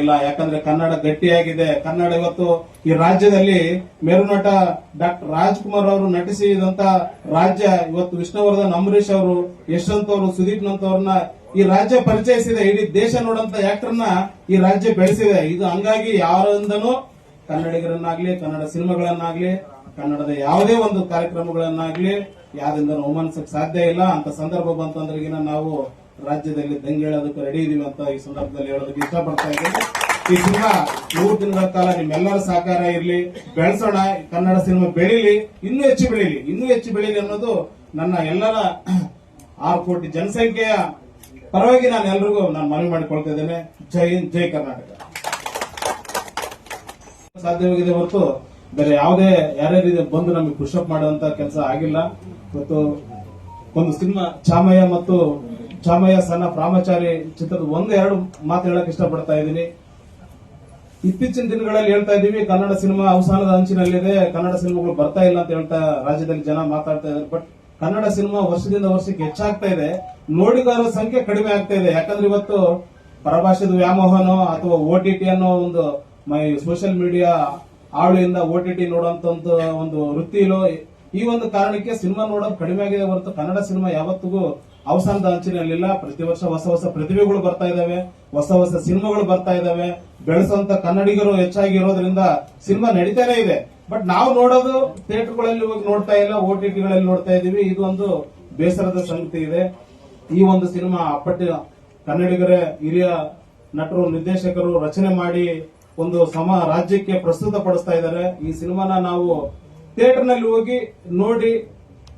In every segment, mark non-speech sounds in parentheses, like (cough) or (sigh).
ಇಲ್ಲ. ಯಾಕಂದ್ರೆ ಕನ್ನಡ ಗಟ್ಟಿಯಾಗಿದೆ. ಕನ್ನಡ ಇವತ್ತು ಈ ರಾಜ್ಯದಲ್ಲಿ ಮೇರುನಟ ಡಾಕ್ಟರ್ ರಾಜ್ಕುಮಾರ್ ಅವರು ನಟಿಸಿದಂತ ರಾಜ್ಯ ಇವತ್ತು ವಿಷ್ಣುವರ್ಧನ್ ಅಂಬರೀಶ್ ಅವರು, ಯಶವಂತ್ ಅವರು, ಸುದೀಪ್ ನಂತವ್ರನ್ನ ಈ ರಾಜ್ಯ ಪರಿಚಯಿಸಿದೆ. ಇಡೀ ದೇಶ ನೋಡಂತ ಆಕ್ಟರ್ನ ಈ ರಾಜ್ಯ ಬೆಳೆಸಿದೆ. ಇದು ಹಂಗಾಗಿ ಯಾರಿಂದನೂ ಕನ್ನಡಿಗರನ್ನಾಗ್ಲಿ, ಕನ್ನಡ ಸಿನಿಮಾಗಳನ್ನಾಗ್ಲಿ, ಕನ್ನಡದ ಯಾವುದೇ ಒಂದು ಕಾರ್ಯಕ್ರಮಗಳನ್ನಾಗ್ಲಿ ಯಾರಿಂದ ಅವಮಾನಿಸಕ್ ಸಾಧ್ಯ ಇಲ್ಲ. ಅಂತ ಸಂದರ್ಭ ಬಂತಂದ್ರಿಗಿನ ನಾವು ರಾಜ್ಯದಲ್ಲಿ ದಂಗೆ ಹೇಳೋದಕ್ಕೆ ರೆಡಿ ಇದೀವಿ ಅಂತ ಈ ಸಂದರ್ಭದಲ್ಲಿ ಹೇಳೋದಕ್ಕೆ ಇಷ್ಟಪಡ್ತಾ ಇದ್ದೀನಿ. ಈ ಸಿನಿಮಾ ಮೂರು ದಿನಗಳ ಕಾಲ ನಿಮ್ಮೆಲ್ಲರ ಸಹಕಾರ ಇರಲಿ. ಬೆಳೆಸೋಣ, ಕನ್ನಡ ಸಿನಿಮಾ ಬೆಳೀಲಿ, ಇನ್ನೂ ಹೆಚ್ಚು ಬೆಳೀಲಿ. ಇನ್ನೂ ಹೆಚ್ಚು ಬೆಳೀಲಿ ಅನ್ನೋದು ನನ್ನ ಎಲ್ಲರ (clears throat) ಆರು ಕೋಟಿ ಜನಸಂಖ್ಯೆಯ ಪರವಾಗಿ ನಾನು ಎಲ್ರಿಗೂ ನಾನು ಮನವಿ ಮಾಡಿಕೊಳ್ತಾ ಇದ್ದೇನೆ. ಜೈ ಜೈ ಕರ್ನಾಟಕ. ಸಾಧ್ಯವಾಗಿದೆ ಹೊರತು ಬೇರೆ ಯಾವುದೇ ಯಾರ್ಯಾರು ಬಂದು ನಮಗೆ ಪುಷಪ್ ಮಾಡುವಂತ ಕೆಲಸ ಆಗಿಲ್ಲ. ಮತ್ತು ಒಂದು ಸಿನಿಮಾ ಚಾಮಯ್ಯ ಮತ್ತು ಚಾಮಯ್ಯ ಸಣ್ಣ ಪ್ರಾಮಚಾರಿ ಚಿತ್ರದ ಒಂದು ಎರಡು ಮಾತು ಹೇಳಕ್ ಇಷ್ಟಪಡ್ತಾ ಇದ್ದೀನಿ. ಇತ್ತೀಚಿನ ದಿನಗಳಲ್ಲಿ ಹೇಳ್ತಾ ಇದ್ದೀವಿ, ಕನ್ನಡ ಸಿನಿಮಾ ಅವಸಾನದ ಅಂಚಿನಲ್ಲಿದೆ, ಕನ್ನಡ ಸಿನಿಮಾಗಳು ಬರ್ತಾ ಇಲ್ಲ ಅಂತ ಹೇಳ್ತಾ ರಾಜ್ಯದಲ್ಲಿ ಜನ ಮಾತಾಡ್ತಾ ಇದ್ದಾರೆ. ಬಟ್ ಕನ್ನಡ ಸಿನಿಮಾ ವರ್ಷದಿಂದ ವರ್ಷಕ್ಕೆ ಹೆಚ್ಚಾಗ್ತಾ ಇದೆ. ನೋಡಿಗಾರರ ಸಂಖ್ಯೆ ಕಡಿಮೆ ಆಗ್ತಾ ಇದೆ. ಯಾಕಂದ್ರೆ ಇವತ್ತು ಪರಭಾಷೆದ ವ್ಯಾಮೋಹನೋ ಅಥವಾ ಓ ಟಿ ಟಿ ಅನ್ನೋ ಒಂದು ಮೈ ಸೋಷಿಯಲ್ ಮೀಡಿಯಾ ಆವಳಿಯಿಂದ ಓ ಟಿ ಟಿ ನೋಡುವಂತ ಒಂದು ಒಂದು ವೃತ್ತಿಲೋ ಈ ಒಂದು ಕಾರಣಕ್ಕೆ ಸಿನಿಮಾ ನೋಡೋದು ಕಡಿಮೆ ಆಗಿದೆ ಹೊರತು ಕನ್ನಡ ಸಿನಿಮಾ ಯಾವತ್ತಿಗೂ ಅವಸಾನದ ಅಂಚಿನಲ್ಲಿಲ್ಲ ಪ್ರತಿ ವರ್ಷ ಹೊಸ ಹೊಸ ಪ್ರತಿಭೆಗಳು ಬರ್ತಾ ಇದಾವೆ ಹೊಸ ಹೊಸ ಸಿನಿಮಾಗಳು ಬರ್ತಾ ಇದಾವೆ ಬೆಳೆಸುವಂತ ಕನ್ನಡಿಗರು ಹೆಚ್ಚಾಗಿ ಇರೋದ್ರಿಂದ ಸಿನಿಮಾ ನಡೀತಾನೆ ಇದೆ. ಬಟ್ ನಾವು ನೋಡೋದು ಥಿಯೇಟರ್ಗಳಲ್ಲಿ ಹೋಗಿ ನೋಡ್ತಾ ಇಲ್ಲ, ಓ ಟಿ ಟಿಗಳಲ್ಲಿ ನೋಡ್ತಾ ಇದೀವಿ ಇದು ಒಂದು ಬೇಸರದ ಸಂಗತಿ ಇದೆ. ಈ ಒಂದು ಸಿನಿಮಾ ಅಪ್ಪಟ್ಟ ಕನ್ನಡಿಗರೇ, ಹಿರಿಯ ನಟರು, ನಿರ್ದೇಶಕರು ರಚನೆ ಮಾಡಿ ಒಂದು ಸಮ ರಾಜ್ಯಕ್ಕೆ ಪ್ರಸ್ತುತ ಪಡಿಸ್ತಾ ಇದ್ದಾರೆ. ಈ ಸಿನಿಮಾನ ನಾವು ಥಿಯೇಟರ್ನಲ್ಲಿ ಹೋಗಿ ನೋಡಿ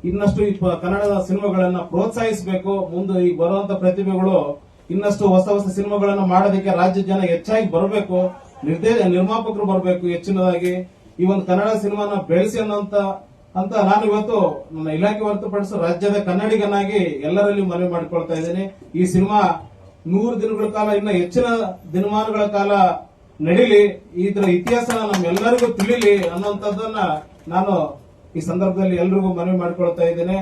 ಇನ್ನಷ್ಟು ಈ ಕನ್ನಡದ ಸಿನಿಮಾಗಳನ್ನ ಪ್ರೋತ್ಸಾಹಿಸಬೇಕು. ಮುಂದೆ ಈಗ ಬರುವಂತ ಪ್ರತಿಭೆಗಳು ಇನ್ನಷ್ಟು ಹೊಸ ಹೊಸ ಸಿನಿಮಾಗಳನ್ನ ಮಾಡೋದಕ್ಕೆ ರಾಜ್ಯ ಜನ ಹೆಚ್ಚಾಗಿ ಬರಬೇಕು. ನಿರ್ದೇಶ ನಿರ್ಮಾಪಕರು ಬರಬೇಕು ಹೆಚ್ಚಿನದಾಗಿ. ಈ ಒಂದು ಕನ್ನಡ ಸಿನಿಮಾನ ಬೆಳೆಸಿ ಅನ್ನೋಂತ, ಅಂತ ನಾನು ಇವತ್ತು ನನ್ನ ಇಲಾಖೆ ಹೊರತುಪಡಿಸಿ ರಾಜ್ಯದ ಕನ್ನಡಿಗನಾಗಿ ಎಲ್ಲರಲ್ಲಿ ಮನವಿ ಮಾಡಿಕೊಳ್ತಾ ಇದ್ದೇನೆ. ಈ ಸಿನಿಮಾ ನೂರು ದಿನಗಳ ಕಾಲ, ಇನ್ನ ಹೆಚ್ಚಿನ ದಿನಮಾನಗಳ ಕಾಲ ನಡೀಲಿ. ಇದರ ಇತಿಹಾಸ ನಮ್ಮೆಲ್ಲರಿಗೂ ತಿಳಿಲಿ ಅನ್ನೋಂಥದ್ದನ್ನ ನಾನು ಈ ಸಂದರ್ಭದಲ್ಲಿ ಎಲ್ರಿಗೂ ಮನವಿ ಮಾಡಿಕೊಳ್ತಾ ಇದ್ದೇನೆ.